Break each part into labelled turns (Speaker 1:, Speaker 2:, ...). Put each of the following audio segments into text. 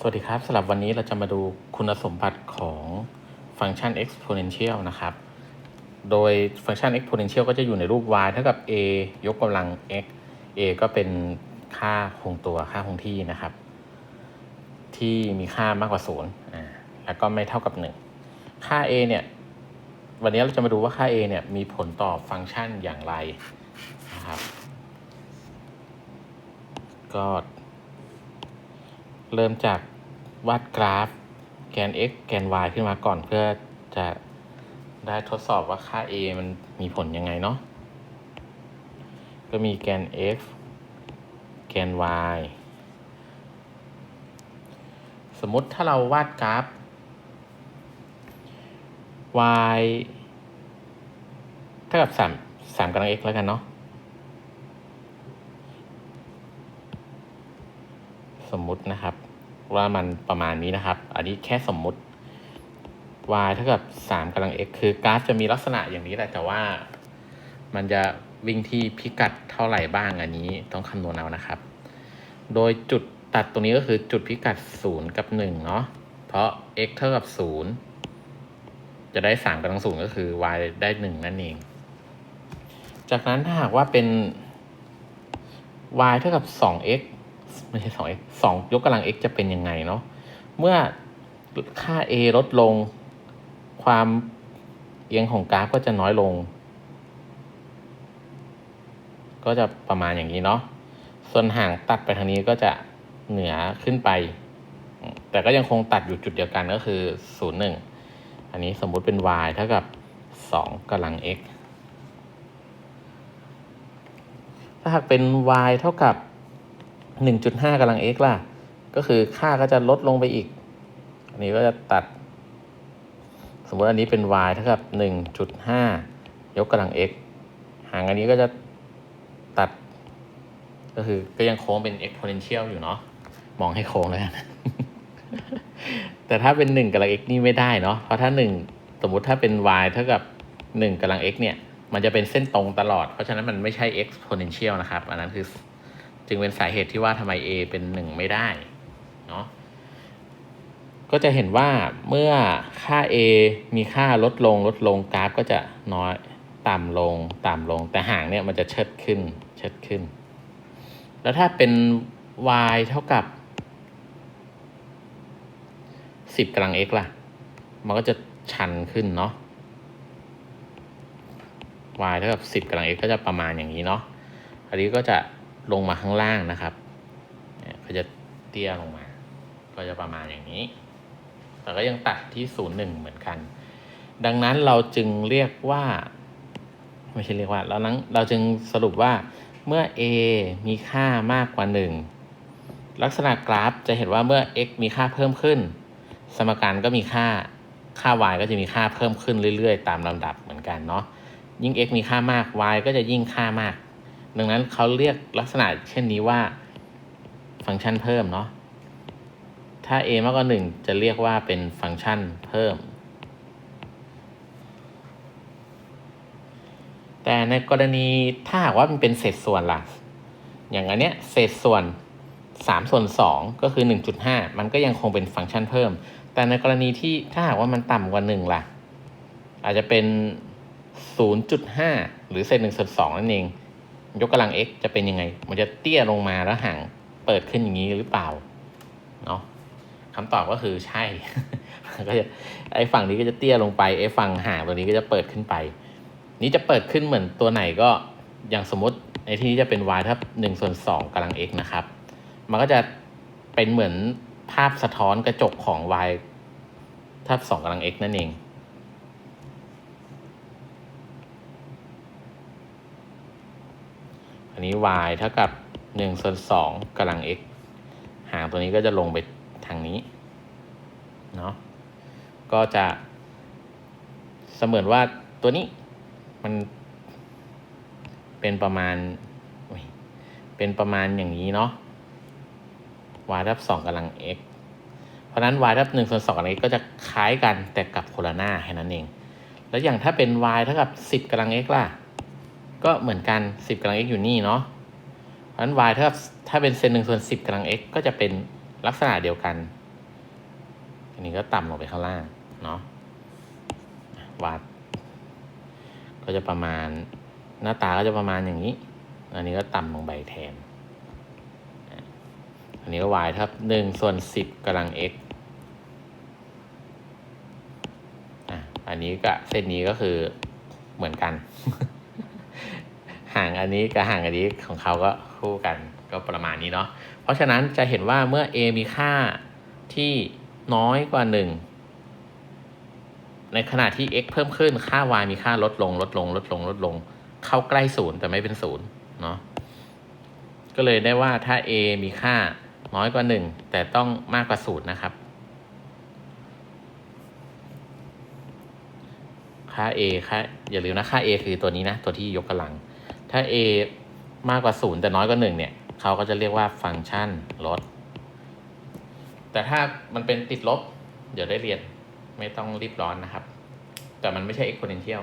Speaker 1: สวัสดีครับสำหรับวันนี้เราจะมาดูคุณสมบัติของฟังก์ชัน exponential นะครับ โดยฟังก์ชัน exponential ก็จะอยู่ในรูป y เท่ากับ a ยกกำลัง x a ก็เป็นค่าคงตัวค่าคงที่นะครับ ที่มีค่ามากกว่า0อ่าแล้วก็ไม่เท่ากับ 1 ค่า a เนี่ย วันนี้เราจะมาดูว่าค่า a เนี่ยมีผลต่อฟังก์ชันอย่างไรนะครับ ก็ เริ่มจากวาดกราฟแกน x แกน y ขึ้นมาก่อนเพื่อจะได้ทดสอบว่าค่า a มันมีผลยังไงเนาะ ก็มีแกน x แกน y สมมติถ้าเราวาดกราฟ y เท่ากับ3 3กำลัง x แล้วกันเนาะ มมุตินะครับ ว่ามันประมาณนี้นะครับ อันนี้แค่สมมุติ y เท่ากับ3กำลัง x คือกราฟจะมีลักษณะอย่างนี้แหละแต่ว่า มันจะวิ่งที่พิกัดเท่าไหร่บ้างอันนี้ต้องคำนวณเอานะครับ โดยจุดตัดตรงนี้ก็คือจุดพิกัด 0 กับ 1 เนาะเพราะ x เท่ากับ 0 จะได้ 3กำลัง0ก็คือ y ได้ 1 นั่นเอง จากนั้นถ้าหากว่าเป็น y เท่ากับ 2x ไม่ใช่ 2x 2ยกกำลัง x จะเป็นยังไงเนาะเมื่อค่า a ลดลง ความเอียงของกราฟก็จะน้อยลง ก็จะประมาณอย่างนี้เนาะส่วนห่างตัดไปทางนี้ก็จะเหนือขึ้นไป แต่ก็ยังคงตัดอยู่จุดเดียวกันก็คือ 0 1 อันนี้สมมุติเป็น y เท่ากับ 2กำลัง x ถ้าหากเป็น y เท่ากับ 1.5กำลัง x ล่ะ ก็คือค่าก็จะลดลงไปอีก อันนี้ก็จะตัด สมมติอันนี้เป็น y เท่ากับ 1.5 ยกกำลัง x หางอันนี้ก็จะตัด ก็คือก็ยังโค้งเป็น exponential อยู่เนาะ มองให้โค้งแล้วกัน แต่ถ้าเป็น 1กำลัง x นี่ไม่ได้เนาะ เพราะถ้า 1 สมมุติถ้าเป็น y เท่ากับ 1กำลัง x เนี่ย มันจะเป็นเส้นตรงตลอด เพราะฉะนั้นมันไม่ใช่ exponential นะครับ อันนั้นคือ จึงเป็นสาเหตุที่ว่าทำไม a เป็น 1 ไม่ได้เนาะก็จะเห็นว่าเมื่อค่า a มีค่าลดลงลดลงกราฟก็จะน้อยต่ำลงต่ำลง แต่ห่างเนี่ยมันจะเชิดขึ้นเชิดขึ้น แล้วถ้าเป็น y เท่ากับ 10กำลัง x ล่ะ มันก็จะชันขึ้นเนาะ y เท่ากับ 10กำลัง x ก็จะประมาณอย่างนี้เนาะ อันนี้ก็จะ ลงมาข้างล่างนะครับเนี่ยก็จะเตี้ยลงมา ก็จะประมาณอย่างนี้ แต่ก็ยังตัดที่0 1เหมือนกัน ดังนั้นเราจึงเรียกว่า ไม่ใช่เรียกว่า เรานั้นเราจึงสรุปว่าเมื่อ a มีค่ามากกว่า 1 ลักษณะกราฟจะเห็นว่าเมื่อ x มีค่าเพิ่มขึ้น สมการก็มีค่าค่า y ก็จะมีค่าเพิ่มขึ้นเรื่อยๆ ตามลำดับเหมือนกันเนาะยิ่ง x มีค่ามาก y ก็จะยิ่งค่ามาก ดังนั้นเขาเรียกลักษณะเช่นนี้ว่าฟังก์ชันเพิ่มเนาะ ถ้า a มากกว่า 1 จะเรียกว่าเป็นฟังก์ชันเพิ่ม แต่ในกรณีถ้าหากว่ามันเป็นเศษส่วนล่ะ อย่างอันเนี้ยเศษส่วน3ส่วน2ก็คือ 1.5 มันก็ยังคงเป็นฟังก์ชันเพิ่ม แต่ในกรณีที่ถ้าหากว่ามันต่ำกว่า 1 ล่ะ อาจจะเป็น 0.5 หรือเศษ1ส่วน2นั่นเอง ยกกำลัง x จะเป็นยังไง มันจะเตี้ยลงมาแล้วห่างเปิดขึ้นอย่างนี้หรือเปล่าเนาะคำตอบก็คือใช่ก็จะไอ้ฝั่งนี้ก็จะเตี้ยลงไปไอ้ฝั่งห่างตัวนี้ก็จะเปิดขึ้นไป นี้จะเปิดขึ้นเหมือนตัวไหนก็อย่างสมมติในที่นี้จะเป็น y ทับหนึ่งส่วนสองกำลัง x นะครับ มันก็จะเป็นเหมือนภาพสะท้อนกระจกของ y ทับสองกำลัง x นั่นเอง อันนี้ y เท่ากับ1ส่วน2กำลัง x หางตัวนี้ก็จะลงไปทางนี้เนาะก็จะ เสมือนว่าตัวนี้มันเป็นประมาณ เป็นประมาณอย่างนี้เนาะ y ทับ2กำลัง x เพราะนั้น y ทับ1ส่วน2กำลัง x ก็จะคล้ายกันแต่กลับคนละหน้าแค่นั้นเอง แล้วอย่างถ้าเป็น y เท่ากับ 10กำลัง x ล่ะ ก็เหมือนกัน 10กำลัง x อยู่นี่เนาะเพราะฉะนั้น y เท่ากับถ้าเป็นเซนหนึ่งส่วน10กำลัง x ก็จะเป็นลักษณะเดียวกัน อันนี้ก็ต่ำลงไปข้างล่างเนาะวัด ก็จะประมาณหน้าตาก็จะประมาณอย่างนี้ อันนี้ก็ต่ำลงไปแทน อันนี้ก็ y เท่าหนึ่งส่วนสิบกำลัง x อันนี้กับเส้นนี้ก็คือเหมือนกัน ห่างอันนี้กับห่างอันนี้ของเขาก็คู่กันก็ประมาณนี้เนาะเพราะฉะนั้นจะเห็นว่าเมื่อ a มีค่าที่น้อยกว่าหนึ่งในขณะที่ x เพิ่มขึ้นค่า y มีค่าลดลง ลดลง ลดลง ลดลง เข้าใกล้ศูนย์แต่ไม่เป็นศูนย์เนาะก็เลยได้ว่าถ้า a มีค่าน้อยกว่าหนึ่งแต่ต้องมากกว่าศูนย์นะครับ ค่า a ค่าอย่าลืมนะค่า a คือตัวนี้นะ ตัวที่ยกกำลัง ถ้า a มากกว่าศูนย์แต่น้อยกว่าหนึ่งเนี่ยเขาก็จะเรียกว่าฟังก์ชันลด แต่ถ้ามันเป็นติดลบ เดี๋ยวได้เรียนไม่ต้องรีบร้อนนะครับ แต่มันไม่ใช่ exponential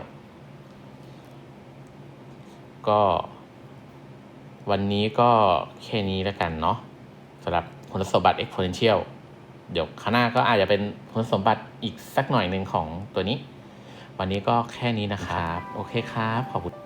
Speaker 1: ก็ วันนี้ก็แค่นี้แล้วกันเนาะสำหรับคุณสมบัติ exponential เดี๋ยวข้างหน้าก็อาจจะเป็นคุณสมบัติอีกสักหน่อยหนึ่งของตัวนี้ วันนี้ก็แค่นี้นะครับ โอเคครับ ขอบคุณ